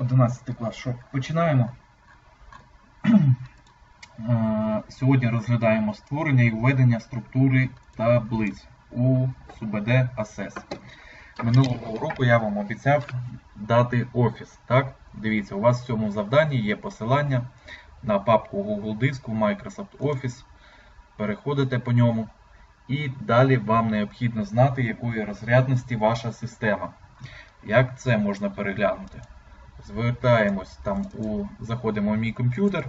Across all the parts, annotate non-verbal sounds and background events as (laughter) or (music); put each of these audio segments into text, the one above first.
11 клас. Що, починаємо. (clears throat) Сьогодні розглядаємо створення і введення структури таблиць у СУБД ASES. Минулого року я вам обіцяв дати офіс. Так? Дивіться, у вас в цьому завданні є посилання на папку Google диску Microsoft Office. Переходите по ньому. І далі вам необхідно знати, якої розрядності ваша система. Як це можна переглянути? Звертаємось там у заходимо в мій комп'ютер,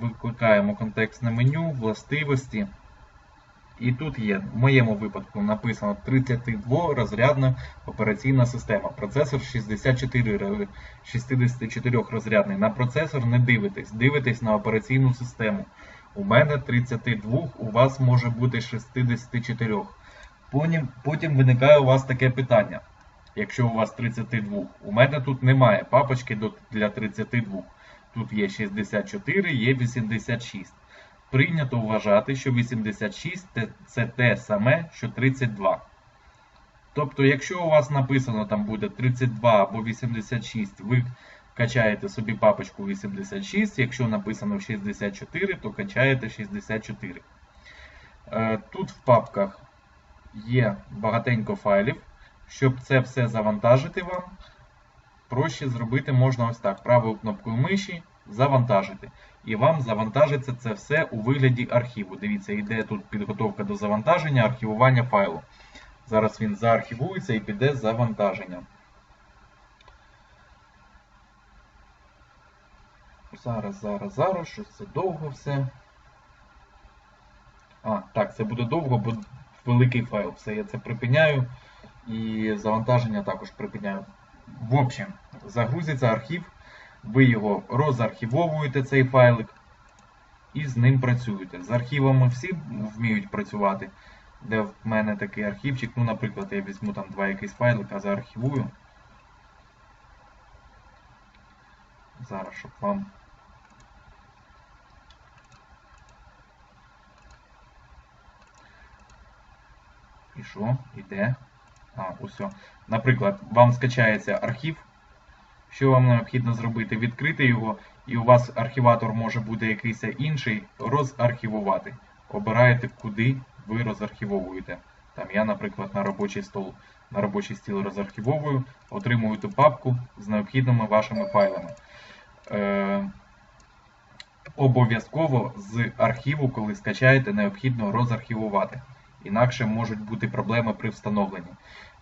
викликаємо контекстне меню, властивості. І тут є, в моєму випадку написано 32 розрядна операційна система. Процесор 64 64 розрядний. На процесор не дивитесь, дивитесь на операційну систему. У мене 32, у вас може бути 64. Потім, потім виникає у вас таке питання. Якщо у вас 32, у мене тут немає папочки для 32. Тут є 64, є 86. Прийнято вважати, що 86 це те саме, що 32. Тобто, якщо у вас написано там буде 32 або 86, ви качаєте собі папочку 86, якщо написано 64, то качаєте 64. Е, Тут в папках є багатенько файлів. Щоб це все завантажити вам, проще зробити можна ось так: правою кнопкою миші завантажити. І вам завантажиться це все у вигляді архіву. Дивіться, йде тут підготовка до завантаження, архівування файлу. Зараз він заархівується і піде завантаження. Зараз, зараз, зараз, щось це довго все. А, так, це буде довго, бо великий файл. Все, я це припиняю. І завантаження також припиняю. В общем, загрузиться архів, ви його розархівовуєте, цей файлик, і з ним працюєте. З архівами всі вміють працювати. Де в мене такий архівчик, ну, наприклад, я візьму там два якісь файлика, заархівую. Зараз, щоб вам. І що? Іде? А, усе. Наприклад, вам скачається архів. Що вам необхідно зробити? Відкрити його, і у вас архіватор може бути якийсь інший, розархівувати. Обираєте, куди ви розархівовуєте. Там я, наприклад, на робочий стол, на робочий стіл розархівовую, отримую ту папку з необхідними вашими файлами. Е, обов'язково з архіву, коли скачаєте, необхідно розархівувати. Інакше можуть бути проблеми при встановленні.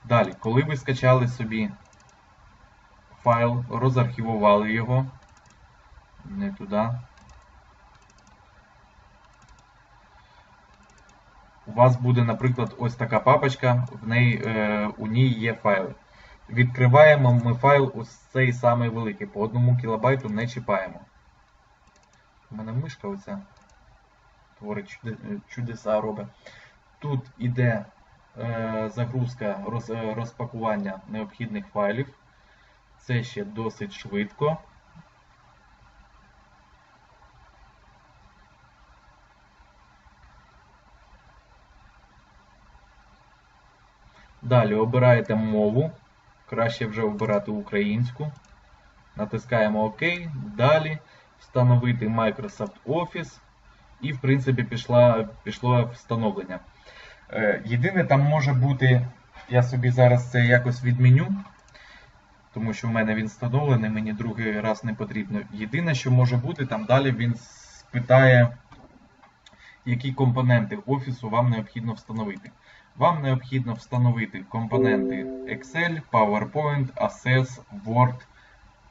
Далі, коли ви скачали собі файл, розархівували його, не туди. У вас буде, наприклад, ось така папочка, в неї, е, у ній є файли. Відкриваємо ми файл ось цей самий великий, по 1 кілобайту не чіпаємо. У мене мишка оця творить чудеса робить. Тут іде е, загрузка е, розпакування необхідних файлів. Це ще досить швидко. Далі обираєте мову. Краще вже обирати українську. Натискаємо ОК. Далі встановити Microsoft Office. І, в принципі, пішла, пішло встановлення. Е, Єдине, там може бути, я собі зараз це якось відміню, тому що в мене він встановлений, мені другий раз не потрібно. Єдине, що може бути, там далі він спитає, які компоненти офісу вам необхідно встановити. Вам необхідно встановити компоненти Excel, PowerPoint, Access, Word,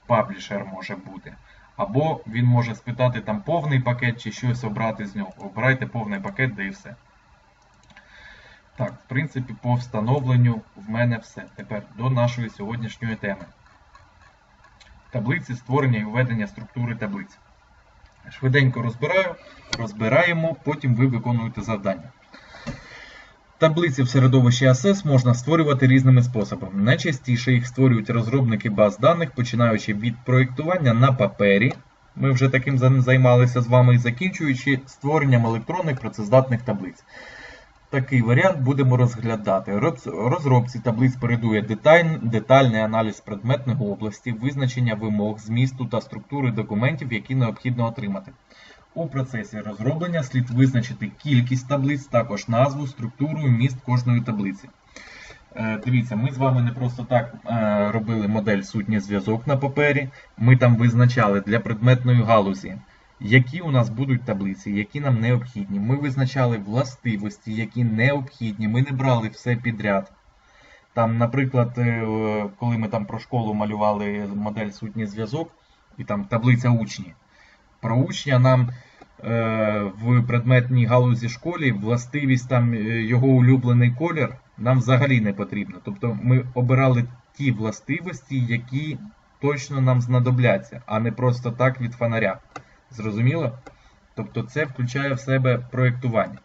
Publisher може бути. Або він може спитати там повний пакет чи щось обрати з нього. Обирайте повний пакет, де і все. Так, в принципі, по встановленню в мене все. Тепер до нашої сьогоднішньої теми. Таблиці створення і введення структури таблиць. Швиденько розбираю, розбираємо, потім ви виконуєте завдання. Таблиці в середовищі Access можна створювати різними способами. Найчастіше їх створюють розробники баз даних, починаючи від проєктування на папері. Ми вже таким займалися з вами і закінчуючи створенням електронних працездатних таблиць. такий варіант будемо розглядати. Розробці таблиць передує деталь- детальний аналіз предметних області, визначення вимог, змісту та структури документів, які необхідно отримати. У процесі розроблення слід визначити кількість таблиць, також назву, структуру і міст кожної таблиці. Е, Дивіться, ми з вами не просто так е, робили модель сутній зв'язок на папері. Ми там визначали для предметної галузі, які у нас будуть таблиці, які нам необхідні. Ми визначали властивості, які необхідні. Ми не брали все підряд. Там, наприклад, е, коли ми там про школу малювали модель сутній зв'язок, і там таблиця учні. Про учня нам в предметній галузі школі властивість там е, його улюблений колір нам взагалі не потрібно. Тобто ми обирали ті властивості, які точно нам знадобляться, а не просто так від фонаря. Зрозуміло? Тобто це включає в себе проєктування.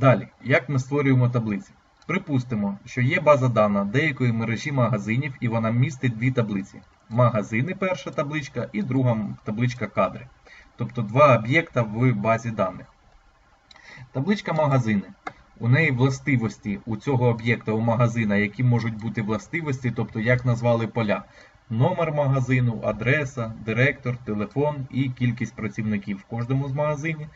Далі, як ми створюємо таблиці? Припустимо, що є база дана деякої мережі магазинів, і вона містить дві таблиці: магазини, перша табличка, і друга табличка кадри. Тобто два об'єкта в базі даних. Табличка магазини. У неї властивості у цього об'єкта у магазина, які можуть бути властивості, тобто як назвали поля. Номер магазину, адреса, директор, телефон і кількість працівників в кожному з магазинів.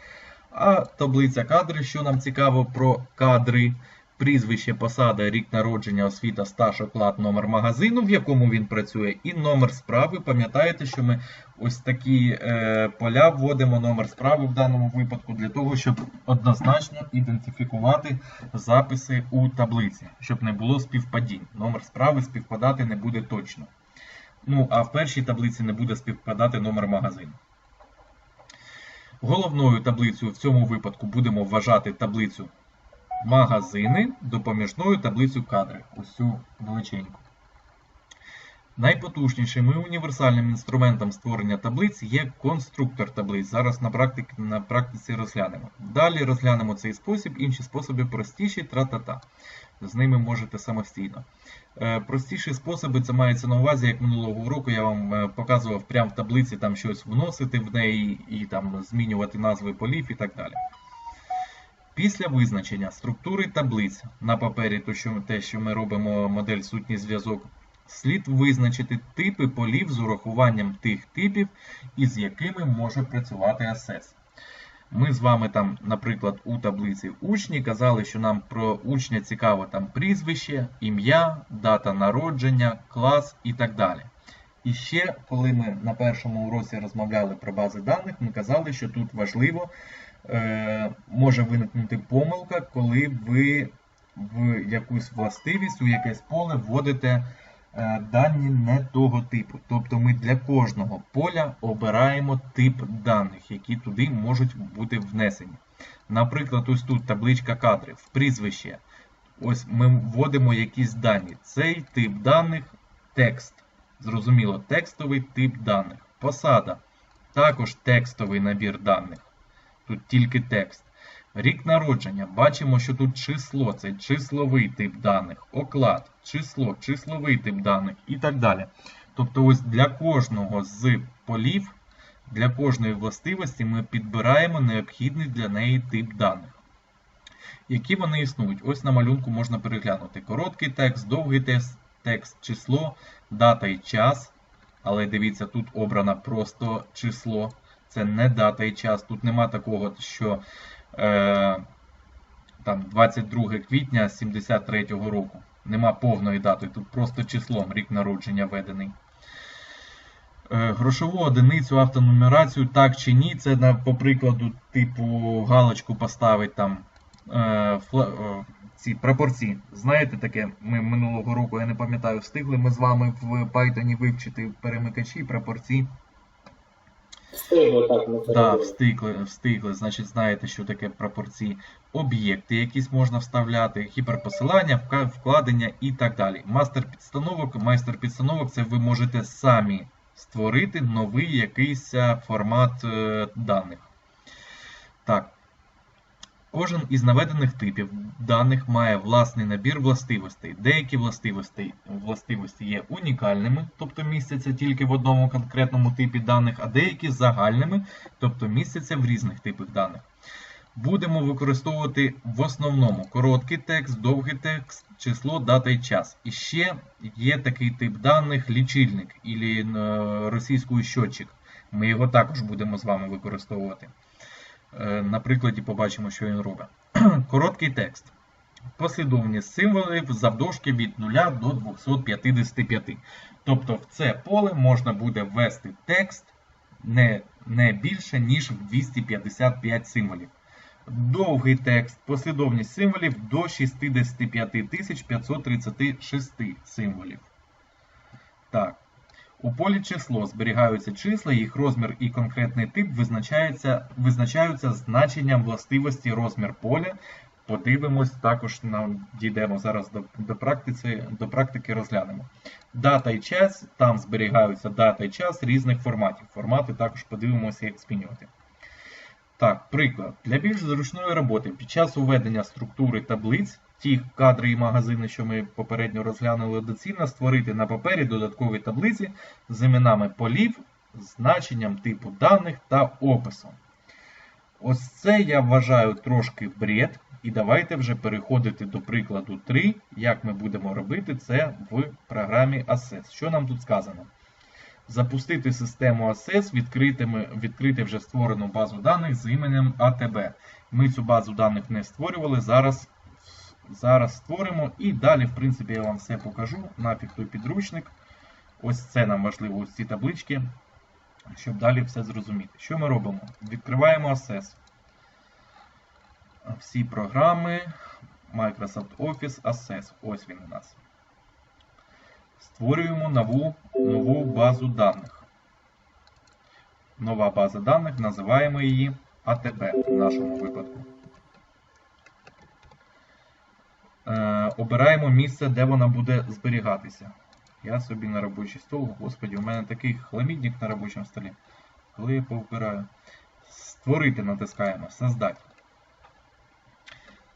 А таблиця кадри, що нам цікаво про кадри, прізвище, посада, рік народження, освіта, стаж, оклад, номер магазину, в якому він працює, і номер справи. Пам'ятаєте, що ми ось такі е, поля вводимо номер справи в даному випадку для того, щоб однозначно ідентифікувати записи у таблиці, щоб не було співпадінь. Номер справи співпадати не буде точно. Ну, а в першій таблиці не буде співпадати номер магазину. Головною таблицею в цьому випадку будемо вважати таблицю магазини, допоміжною таблицю кадри. Ось цю величеньку. Найпотужнішим і універсальним інструментом створення таблиць є конструктор таблиць. Зараз на, практик, на практиці розглянемо. Далі розглянемо цей спосіб, інші способи простіші, тра-та-та. З ними можете самостійно. Е, Простіші способи це мається на увазі, як минулого року я вам е, показував прямо в таблиці там щось вносити в неї і там змінювати назви полів і так далі. Після визначення структури таблиць на папері, то що, те, що ми робимо модель сутній зв'язок, слід визначити типи полів з урахуванням тих типів, із якими може працювати асес. Ми з вами там, наприклад, у таблиці учні казали, що нам про учня цікаво там прізвище, ім'я, дата народження, клас і так далі. І ще, коли ми на першому уроці розмовляли про бази даних, ми казали, що тут важливо може виникнути помилка, коли ви в якусь властивість, у якесь поле вводите е, дані не того типу. Тобто ми для кожного поля обираємо тип даних, які туди можуть бути внесені. Наприклад, ось тут табличка кадрів, прізвище. Ось ми вводимо якісь дані. Цей тип даних текст. Зрозуміло, текстовий тип даних. Посада. Також текстовий набір даних. Тут тільки текст. Рік народження. Бачимо, що тут число це числовий тип даних, оклад, число, числовий тип даних і так далі. Тобто, ось для кожного з полів, для кожної властивості ми підбираємо необхідний для неї тип даних. Які вони існують? Ось на малюнку можна переглянути короткий текст, довгий текст, текст, число, дата і час. Але дивіться, тут обрано просто число. Це не дата і час. Тут нема такого, що е, там 22 квітня 73-го року. Нема повної дати, тут просто числом рік народження введений. Е, грошову одиницю, автонумерацію, так чи ні, це на, по прикладу, типу галочку поставить там е, фла, е, ці прапорці. Знаєте таке, ми минулого року, я не пам'ятаю, встигли ми з вами в Python вивчити перемикачі, прапорці. Встигло так ми Так, встигли, встигли, значить, знаєте, що таке прапорці, об'єкти, якісь можна вставляти, гіперпосилання, вкладення і так далі. Мастер підстановок, майстер підстановок це ви можете самі створити новий якийсь формат е, даних. Так. Кожен із наведених типів даних має власний набір властивостей. Деякі властивості, властивості є унікальними, тобто містяться тільки в одному конкретному типі даних, а деякі загальними, тобто містяться в різних типах даних. Будемо використовувати в основному короткий текст, довгий текст, число, дата і час. І ще є такий тип даних лічильник і російською щотчик. Ми його також будемо з вами використовувати. Е, На прикладі побачимо, що він робить. (clears throat) Короткий текст. Послідовність символів завдовжки від 0 до 255. Тобто в це поле можна буде ввести текст не, не більше, ніж в 255 символів. Довгий текст, послідовність символів до 65 536 символів. Так. У полі число зберігаються числа, їх розмір і конкретний тип визначаються, визначаються значенням властивості розмір поля. Подивимось, також нам дійдемо зараз до, до, практиці, до практики розглянемо. Дата і час, там зберігаються дата і час різних форматів. Формати також подивимося, як змінювати. Так, приклад. Для більш зручної роботи під час уведення структури таблиць, ті кадри і магазини, що ми попередньо розглянули, доцільно створити на папері додаткові таблиці з іменами полів, значенням типу даних та описом. Ось це я вважаю трошки бред. І давайте вже переходити до прикладу 3, як ми будемо робити це в програмі Access. Що нам тут сказано? Запустити систему Access, відкрити, вже створену базу даних з іменем ATB. Ми цю базу даних не створювали, зараз зараз створимо і далі, в принципі, я вам все покажу. Нафіг той підручник. Ось це нам важливо, ось ці таблички, щоб далі все зрозуміти. Що ми робимо? Відкриваємо Access всі програми Microsoft Office Access. Ось він у нас. Створюємо нову, нову базу даних. Нова база даних, називаємо її ATB в нашому випадку. Е, обираємо місце, де вона буде зберігатися. Я собі на робочий стол, господі, у мене такий хламідник на робочому столі. Коли я повбираю. Створити натискаємо, создати.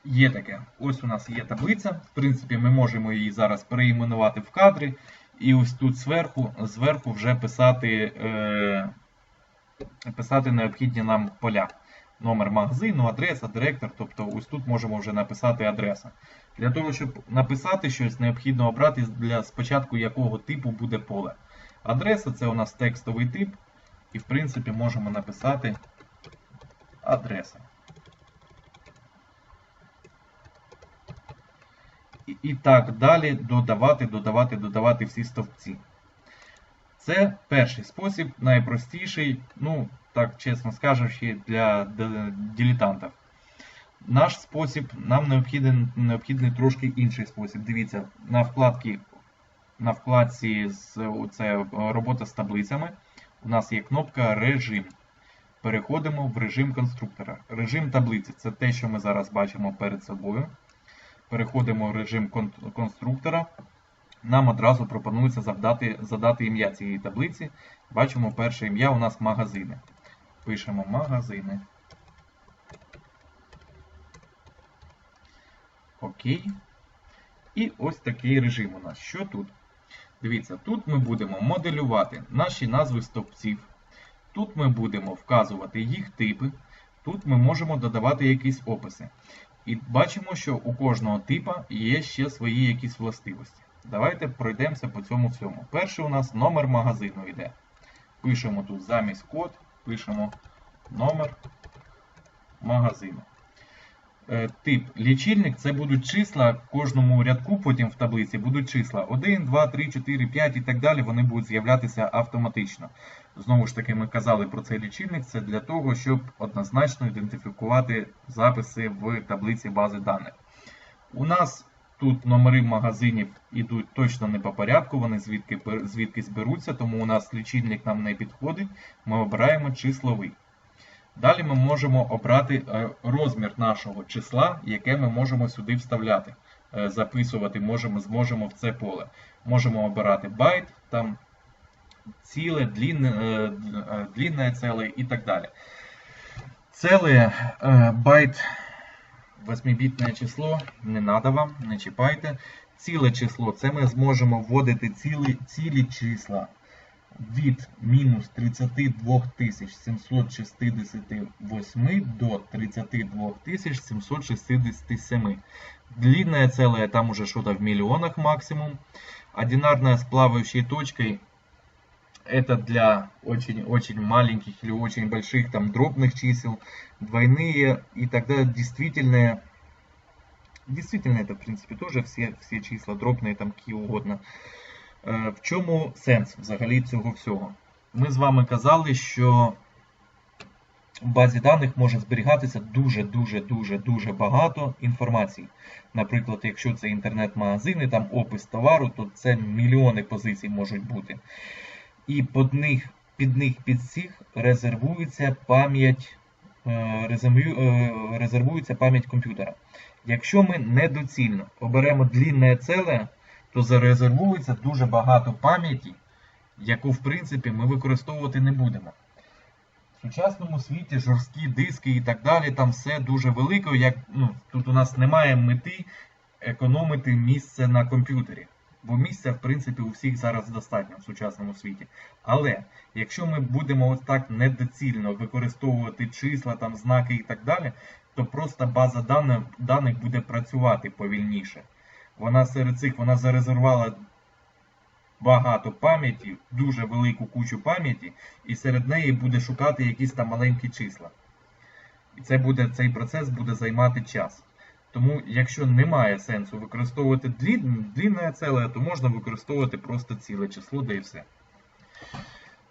Є таке. Ось у нас є таблиця. В принципі, ми можемо її зараз переіменувати в кадрі. І ось тут зверху зверху вже писати е, писати необхідні нам поля. Номер магазину, адреса, директор. Тобто ось тут можемо вже написати адреса. Для того, щоб написати щось, необхідно обрати для спочатку якого типу буде поле. Адреса це у нас текстовий тип. І, в принципі, можемо написати адреса. І так далі додавати, додавати, додавати всі стовпці. Це перший спосіб, найпростіший, ну, так чесно скажучи, для дилетантів. Наш спосіб, нам необхідний необхідний трошки інший спосіб. Дивіться, на вкладці, на вкладці з, це робота з таблицями. У нас є кнопка Режим. Переходимо в режим конструктора. Режим таблиці це те, що ми зараз бачимо перед собою. Переходимо в режим конструктора. Нам одразу пропонується завдати, задати ім'я цієї таблиці. Бачимо перше ім'я у нас магазини. Пишемо магазини. Окей. І ось такий режим у нас. Що тут? Дивіться, тут ми будемо моделювати наші назви стовпців. Тут ми будемо вказувати їх типи. Тут ми можемо додавати якісь описи. І бачимо, що у кожного типа є ще свої якісь властивості. Давайте пройдемося по цьому всьому. Перший у нас номер магазину йде. Пишемо тут замість код, пишемо номер магазину. Е, тип лічильник це будуть числа в кожному рядку, потім в таблиці будуть числа 1, 2, 3, 4, 5 і так далі. Вони будуть з'являтися автоматично. Знову ж таки, ми казали про цей лічильник. Це для того, щоб однозначно ідентифікувати записи в таблиці бази даних. У нас тут номери магазинів йдуть точно не по порядку, вони звідки звідки зберуться, тому у нас лічильник нам не підходить. Ми обираємо числовий. Далі ми можемо обрати е, розмір нашого числа, яке ми можемо сюди вставляти. Е, записувати можемо, зможемо в це поле. Можемо обирати байт, там ціле, длинне, е, длинне ціле і так далі. Ціле байт 8-бітне число, не треба вам, не чіпайте. Ціле число це ми зможемо вводити цілі, цілі числа. від мінус 32 768 до 32 767. Длинное целое там уже что-то в миллионах максимум. Одинарная с плавающей точкой это для очень-очень маленьких или очень больших там дробных чисел. Двойные и тогда действительные Действительно, это, в принципі, теж всі, всі числа дробні, там які угодно. Е, в чому сенс взагалі цього всього? Ми з вами казали, що в базі даних може зберігатися дуже-дуже-дуже-дуже багато інформації. Наприклад, якщо це інтернет-магазини, там опис товару, то це мільйони позицій можуть бути. І під них, під них під всіх резервується пам'ять, е, е, резервується пам'ять комп'ютера. Якщо ми недоцільно оберемо длінне целе, то зарезервується дуже багато пам'яті, яку в принципі ми використовувати не будемо. В сучасному світі жорсткі диски і так далі, там все дуже велике. Як, ну, тут у нас немає мети економити місце на комп'ютері. Бо місця, в принципі, у всіх зараз достатньо в сучасному світі. Але якщо ми будемо ось так недоцільно використовувати числа, там, знаки і так далі, то просто база даних, буде працювати повільніше. Вона серед цих вона зарезервувала багато пам'яті, дуже велику кучу пам'яті, і серед неї буде шукати якісь там маленькі числа. І це буде, цей процес буде займати час. Тому, якщо немає сенсу використовувати длін- длінне целе, то можна використовувати просто ціле число, де і все.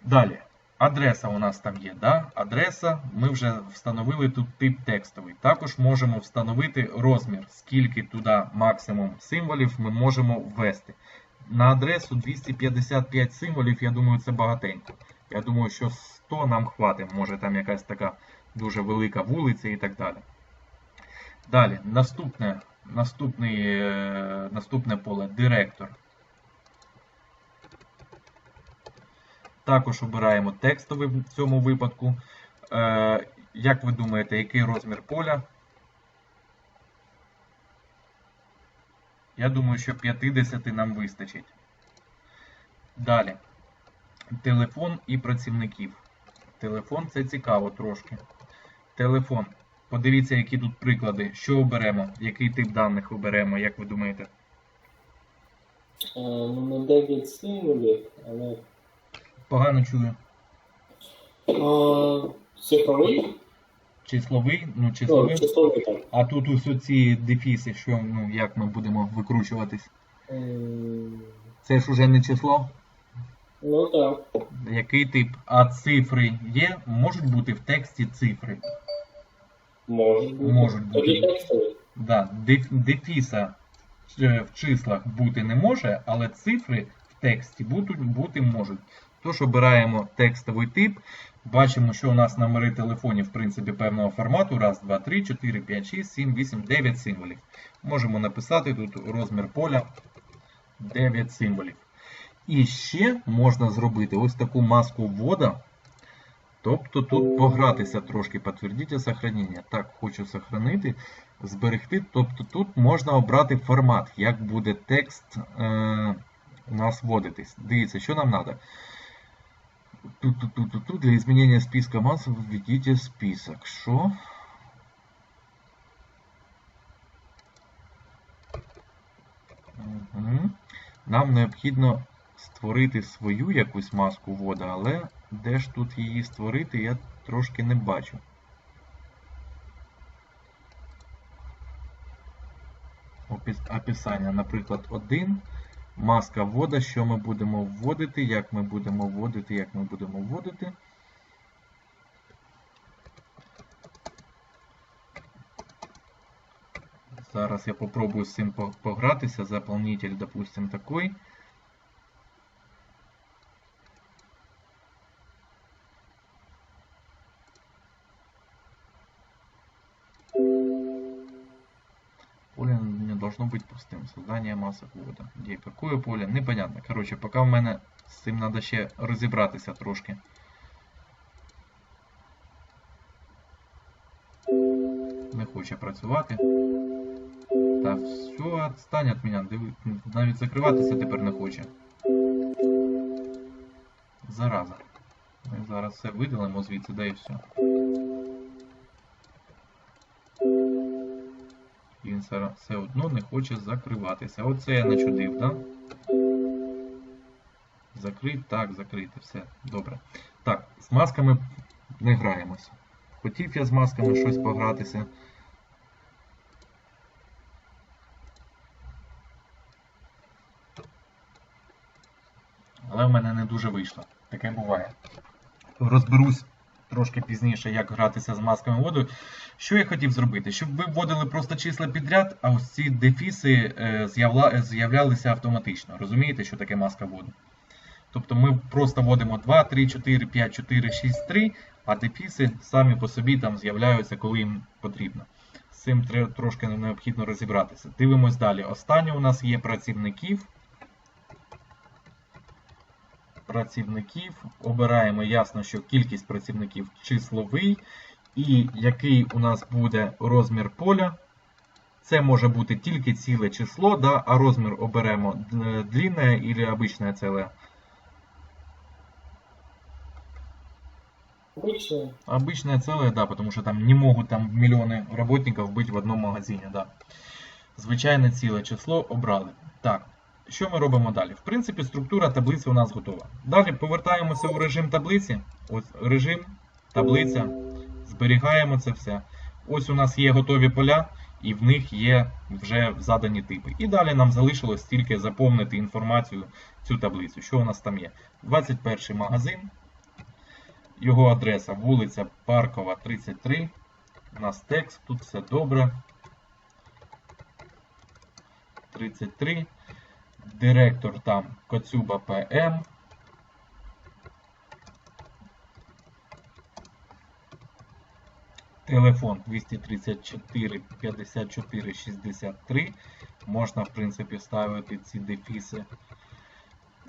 Далі. Адреса у нас там є. Да? Адреса, ми вже встановили тут тип текстовий. Також можемо встановити розмір, скільки туди максимум символів ми можемо ввести. На адресу 255 символів, я думаю, це багатенько. Я думаю, що 100 нам хватить. Може там якась така дуже велика вулиця і так далі. Далі, наступне, наступний, е, наступне поле директор. Також обираємо текстовий в цьому випадку. Е, як ви думаєте, який розмір поля? Я думаю, що 50 нам вистачить. Далі. Телефон і працівників. Телефон це цікаво трошки. Телефон. Подивіться, які тут приклади. Що оберемо? Який тип даних оберемо, як ви думаєте? Е, Ну, на 9 символів, але. Погано чую. Цифровий? Числовий, ну Ну, числовий. числовий так. А тут ось оці дефіси, що, ну, як ми будемо викручуватись? М, Це ж уже не число. Ну так. Який тип? А цифри є? Можуть бути в тексті цифри. Можуть бути. Можуть бути. Тоді. Да, деф- дефіса е, в числах бути не може, але цифри в тексті бути, бути можуть. Тож обираємо текстовий тип. Бачимо, що у нас номери телефонів, в принципі, певного формату. Раз, два, три, 4, 5, 6, 7, 8, 9 символів. Можемо написати тут розмір поля 9 символів. І ще можна зробити ось таку маску ввода. Тобто тут погратися трошки, підтвердіть сохранення. Так, хочу сохранити, зберегти. Тобто тут можна обрати формат, як буде текст е, у нас вводитись. Дивіться, що нам треба. Тут, тут, тут, тут, тут для изменения списка масс введите список. Що? Угу. Нам необхідно створити свою якусь маску вода, але де ж тут її створити, я трошки не бачу. Опис- Описання, наприклад, один. Маска ввода, що ми будемо вводити, як ми будемо вводити, як ми будемо вводити. Зараз я попробую з цим погратися. Заполнитель, допустим, такой. Должно быть простым. Создание масок ввода. Где какое поле? Непонятно. Короче, пока в мене з цим треба ще розібратися трошки. Не хоче працювати. Та все, відстань від мене. Диви, навіть закриватися тепер не хоче. зараза. Ми зараз все видалимо звідси, да і все. Все одно не хоче закриватися. Оце я начудив, да? Закрить, так, закрити, все. Добре. Так, з масками не граємося. Хотів я з масками щось погратися. Але в мене не дуже вийшло. Таке буває. Розберусь трошки пізніше, як гратися з масками воду. Що я хотів зробити? Щоб ви вводили просто числа підряд, а ось ці дефіси е, з'являлися автоматично. Розумієте, що таке маска воду? Тобто ми просто вводимо 2, 3, 4, 5, 4, 6, 3, а дефіси самі по собі там з'являються, коли їм потрібно. З цим трошки необхідно розібратися. Дивимось далі. Останнє у нас є працівників Працівників. Обираємо ясно, що кількість працівників числовий. І який у нас буде розмір поля. Це може бути тільки ціле число, да, а розмір оберемо д- длинне или обичне ціле. Обычно. Обычное целое, да, потому что там не могут там миллионы работников быть в одному магазині, да. Звичайне ціле число обрали. Так, що ми робимо далі? В принципі, структура таблиці у нас готова. Далі повертаємося у режим таблиці. Ось режим, таблиця. Зберігаємо це все. Ось у нас є готові поля, і в них є вже задані типи. І далі нам залишилось тільки заповнити інформацію цю таблицю. Що у нас там є? 21 магазин. Його адреса вулиця Паркова, 33. У нас текст, тут все добре. 33. Директор там Коцюба ПМ. Телефон 234 54 63. Можна, в принципі, ставити ці дефіси.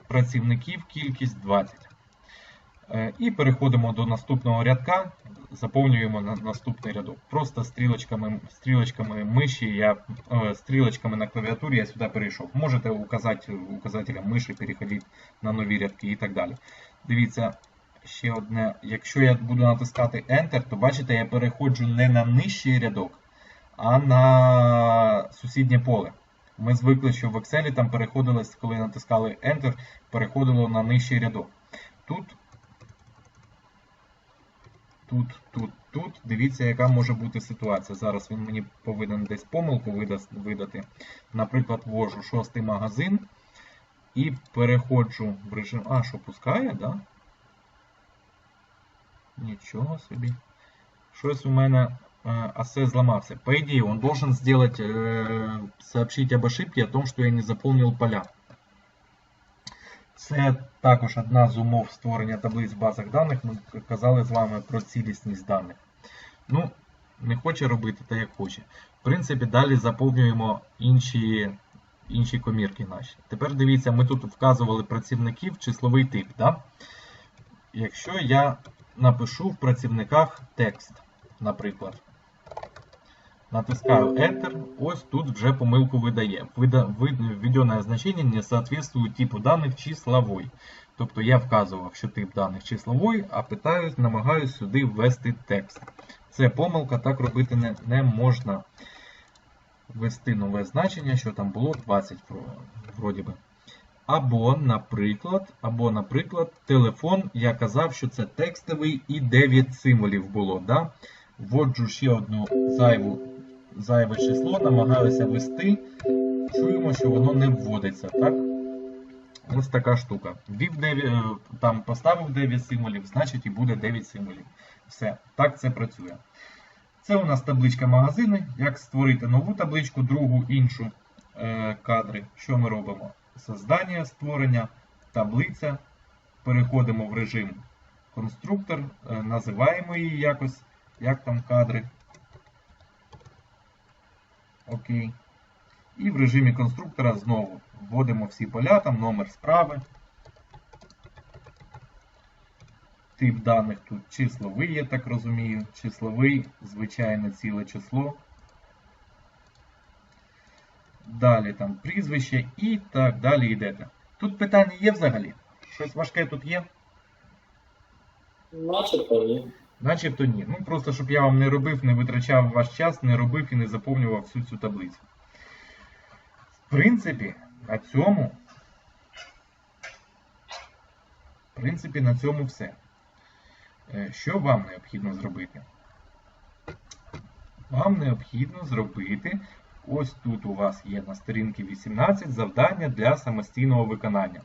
Працівників кількість 20. Е, І переходимо до наступного рядка, заповнюємо на наступний рядок. Просто стрілочками, стрілочками миші, я, е, стрілочками на клавіатурі я сюди перейшов. Можете указати указателем миші переходити на нові рядки і так далі. Дивіться, ще одне. Якщо я буду натискати Enter, то бачите, я переходжу не на нижчий рядок, а на сусіднє поле. Ми звикли, що в Excel там переходилось, коли натискали Enter, переходило на нижчий рядок. Тут тут, тут, тут. Дивіться, яка може бути ситуація. Зараз він мені повинен десь помилку видати. Наприклад, ввожу шостий магазин і переходжу в режим. А, що пускає, да? Нічого собі. Щось у мене э, ассе зламався. По идее, он должен сделать, сообщить об ошибке о том, что я не заполнил поля. Це також одна з умов створення таблиць в базах даних. Ми казали з вами про цілісність даних. Ну, не хоче робити, та як хоче. В принципі, далі заповнюємо інші, інші комірки наші. Тепер дивіться, ми тут вказували працівників числовий тип. Да? Якщо я напишу в працівниках текст, наприклад. Натискаю Enter, ось тут вже помилку видає. Вида, вид, введенное значение не соответствует типу даних числовой. Тобто я вказував, що тип даних числовой, а питаюсь, намагаюсь сюди ввести текст. Це помилка, так робити не, не можна. Ввести нове значення, що там було 20 вроді би. Або, наприклад, або, наприклад, телефон, я казав, що це текстовий і 9 символів було. Да? Вводжу ще одну зайву, зайве число, намагаюся ввести. Чуємо, що воно не вводиться. так? Ось така штука. Ввів 9, е, там поставив 9 символів, значить і буде 9 символів. Все, так це працює. Це у нас табличка магазини. Як створити нову табличку, другу, іншу е, кадри. Що ми робимо? Создання, створення, таблиця. Переходимо в режим конструктор, е, називаємо її якось, як там кадри. Окей. І в режимі конструктора знову вводимо всі поля, там номер справи. Тип даних тут числовий, я так розумію. Числовий, звичайне ціле число. Далі там прізвище і так далі йдете. Тут питання є взагалі? Щось важке тут є? Начебто ні. Начебто ні. Ну просто щоб я вам не робив, не витрачав ваш час, не робив і не заповнював всю цю таблицю. В принципі, на цьому. В принципі, на цьому все. Е, Що вам необхідно зробити? Вам необхідно зробити. Ось тут у вас є на сторінці 18 завдання для самостійного виконання.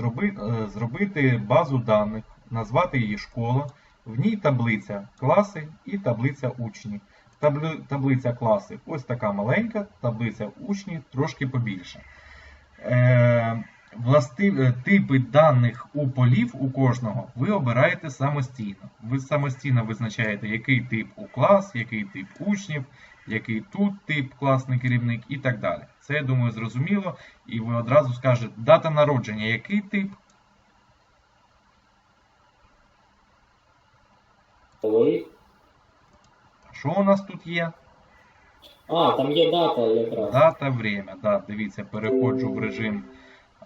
Е, Зробити базу даних, назвати її школа, в ній таблиця класи і таблиця учні. Табли- Таблиця класи ось така маленька, таблиця учні трошки побільше. Е, власти- е, типи даних у полів у кожного ви обираєте самостійно. Ви самостійно визначаєте, який тип у клас, який тип учнів, який тут тип класний керівник і так далі. Це, я думаю, зрозуміло. І ви одразу скажете, дата народження, який тип, Коли? що у нас тут є? А, там є дата якраз. Дата, время. Да, дивіться, переходжу в режим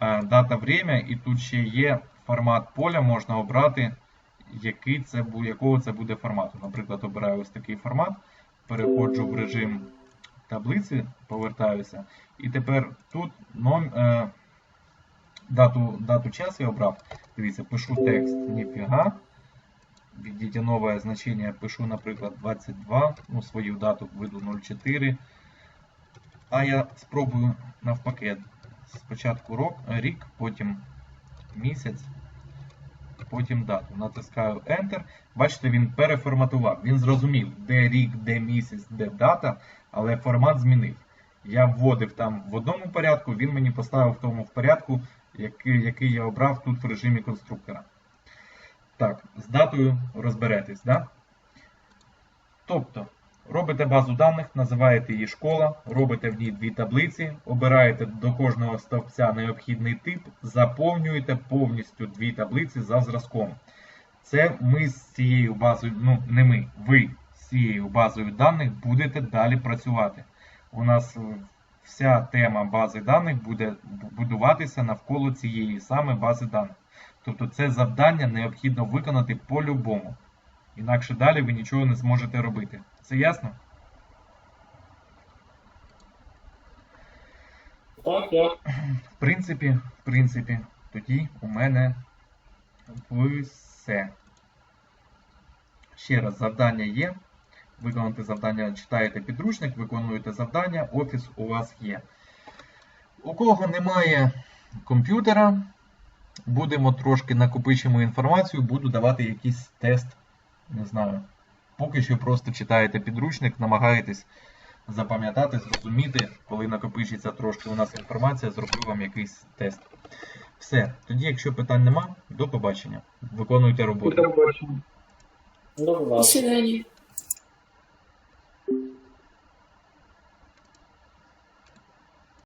е, дата, время, і тут ще є формат поля, можна обрати, який це, якого це буде формату. Наприклад, обираю ось такий формат, переходжу в режим таблиці, повертаюся. І тепер тут ном, е, дату, дату час я обрав. Дивіться, пишу текст ніфіга. Введите новое значение, пишу, наприклад, 22, ну, свою дату введу 04. А я спробую навпаки. Спочатку рок, рік, потім місяць, потім дату. Натискаю Enter. Бачите, він переформатував. Він зрозумів, де рік, де місяць, де дата, але формат змінив. Я вводив там в одному порядку, він мені поставив в тому порядку, який, який я обрав тут в режимі конструктора. Так, з датою розберетесь, да? Тобто, робите базу даних, називаєте її школа, робите в ній дві таблиці, обираєте до кожного стовпця необхідний тип, заповнюєте повністю дві таблиці за зразком. Це ми з цією базою, ну не ми, ви з цією базою даних будете далі працювати. У нас е, вся тема бази даних буде будуватися навколо цієї саме бази даних. Тобто це завдання необхідно виконати по-любому. Інакше далі ви нічого не зможете робити. Це ясно? Так, я. В принципі, в принципі, тоді у мене все. Ще раз, завдання є. Виконати завдання, читаєте підручник, виконуєте завдання, офіс у вас є. У кого немає комп'ютера, будемо трошки накопичимо інформацію, буду давати якийсь тест. Не знаю. Поки що просто читаєте підручник, намагаєтесь запам'ятати, зрозуміти, коли накопичиться трошки у нас інформація, зроблю вам якийсь тест. Все, тоді, якщо питань нема, до побачення. Виконуйте роботу. До До побачення.